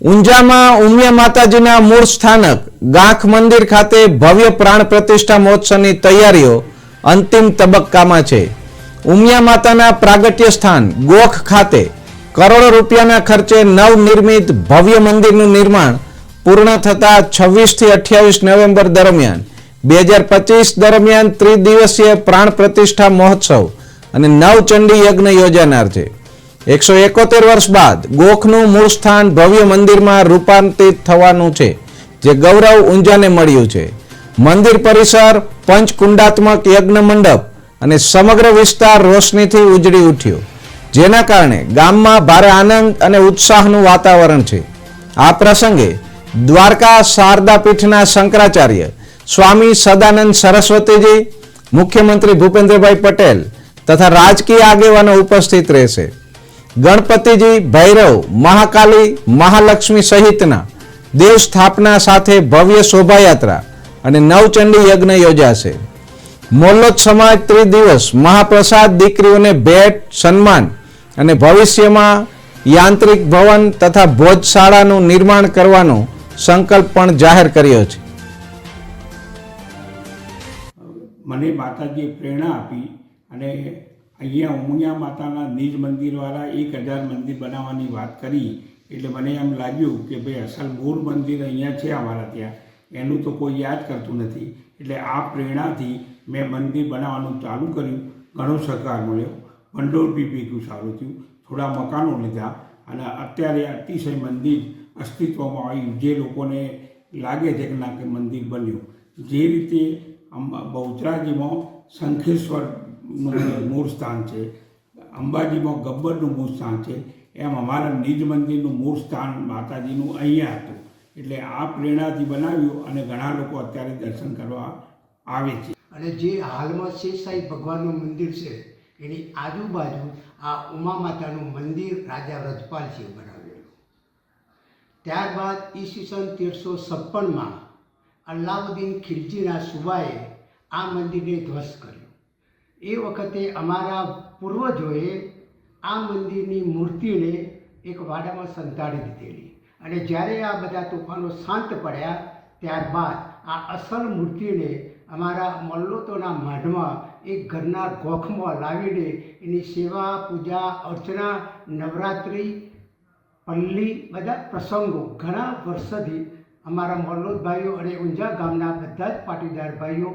ઊંઝામાં ઉમિયા માતાજીના મૂળ સ્થાનક ગાંખ મંદિર ખાતે ભવ્ય પ્રાણ પ્રતિષ્ઠા મહોત્સવની તૈયારીઓ અંતિમ તબક્કામાં છે. ઉમિયા માતાના પ્રાગટ્ય સ્થાન ગોખ ખાતે કરોડો રૂપિયાના ખર્ચે નવનિર્મિત ભવ્ય મંદિરનું નિર્માણ પૂર્ણ થતા છવ્વીસથી અઠ્યાવીસ નવેમ્બર દરમિયાન બે હજાર પચીસ દરમિયાન ત્રિદિવસીય પ્રાણ પ્રતિષ્ઠા મહોત્સવ અને નવચંડી યજ્ઞ યોજાનાર છે. એકસો એકોતેર વર્ષ બાદ ગોખનું મૂળ સ્થાન ભવ્ય મંદિરમાં રૂપાંતરિત થવાનું છે, જે ગૌરવ ઊંઝાને મળ્યું છે. મંદિર પરિસર, પંચકુંડાત્મક યજ્ઞ મંડપ અને સમગ્ર વિસ્તાર રોશનીથી ઉજળી ઉઠ્યો, જેના કારણે ગામમાં ભારે આનંદ અને ઉત્સાહનું વાતાવરણ છે. આ પ્રસંગે દ્વારકા શારદા પીઠના શંકરાચાર્ય સ્વામી સદાનંદ સરસ્વતીજી, મુખ્યમંત્રી ભૂપેન્દ્રભાઈ પટેલ તથા રાજકીય આગેવાનો ઉપસ્થિત રહેશે. ગણપતિજી ભૈરવ, મહાકાલી, મહાલક્ષ્મી સહિતના દેવ સ્થાપના સાથે ભવ્ય શોભાયાત્રા અને નવચંડી યજ્ઞ યોજાશે. મોલ્લોદ સમાજ ત્રિદિવસ મહાપ્રસાદ દીકરીઓને ભેટ, સન્માન અને ભવિષ્યમાં યાંત્રિક ભવન તથા ભોજશાળાનું નિર્માણ કરવાનો સંકલ્પ પણ જાહેર કર્યો છે. મને માતાજીએ પ્રેરણા આપી અને અહીંયા ઉમિયા માતાના નિજ મંદિરવાળા એક હજાર મંદિર બનાવવાની વાત કરી, એટલે મને એમ લાગ્યું કે ભાઈ અસલ મૂળ મંદિર અહીંયા છે અમારા ત્યાં. એનું તો કોઈ યાદ કરતું નથી. એટલે આ પ્રેરણાથી મેં મંદિર બનાવવાનું ચાલુ કર્યું. ઘણો સહકાર મળ્યો. ભંડોળ બી ભેગું સારું થયું. થોડા મકાનો લીધા અને અત્યારે અતિશય મંદિર અસ્તિત્વમાં આવ્યું. જે લોકોને લાગે છે કે ના, કે મંદિર બન્યું. જે રીતે બહુચરાજીમાં શંખેશ્વરનું મૂળ સ્થાન છે. અંબાજીમાં ગબ્બરનું મૂળ સ્થાન છે. એમ અમારા નિજ મંદિરનું મૂળ સ્થાન માતાજીનું અહીંયા હતું. એટલે આ પ્રેરણાથી બનાવ્યું અને ઘણા લોકો અત્યારે દર્શન કરવા આવે છે. અને જે હાલમાં શેષસાઈ ભગવાનનું મંદિર છે, એની આજુબાજુ આ ઉમા માતાનું મંદિર રાજા વ્રજપાલજીએ બનાવેલું. ત્યારબાદ ઈસવીસન તેરસો છપ્પનમાં અલ્લાઉદ્દીન ખિલજીના સુબાએ આ મંદિરને ધ્વસ્ત કર્યું. એ વખતે અમારા પૂર્વજોએ આ મંદિરની મૂર્તિને એક વાડામાં સંતાડી દીધેલી. અને જ્યારે આ બધા તોફાનો શાંત પડ્યા, ત્યારબાદ આ અસલ મૂર્તિને અમારા મલ્લોતોના માઢમાં એક ઘરના ગોખમાં લાવીને એની સેવા, પૂજા, અર્ચના, નવરાત્રિ, પલ્લી બધા પ્રસંગો ઘણા વર્ષોથી અમારા મલ્લોદ ભાઈઓ અને ઊંઝા ગામના બધા જ પાટીદાર ભાઈઓ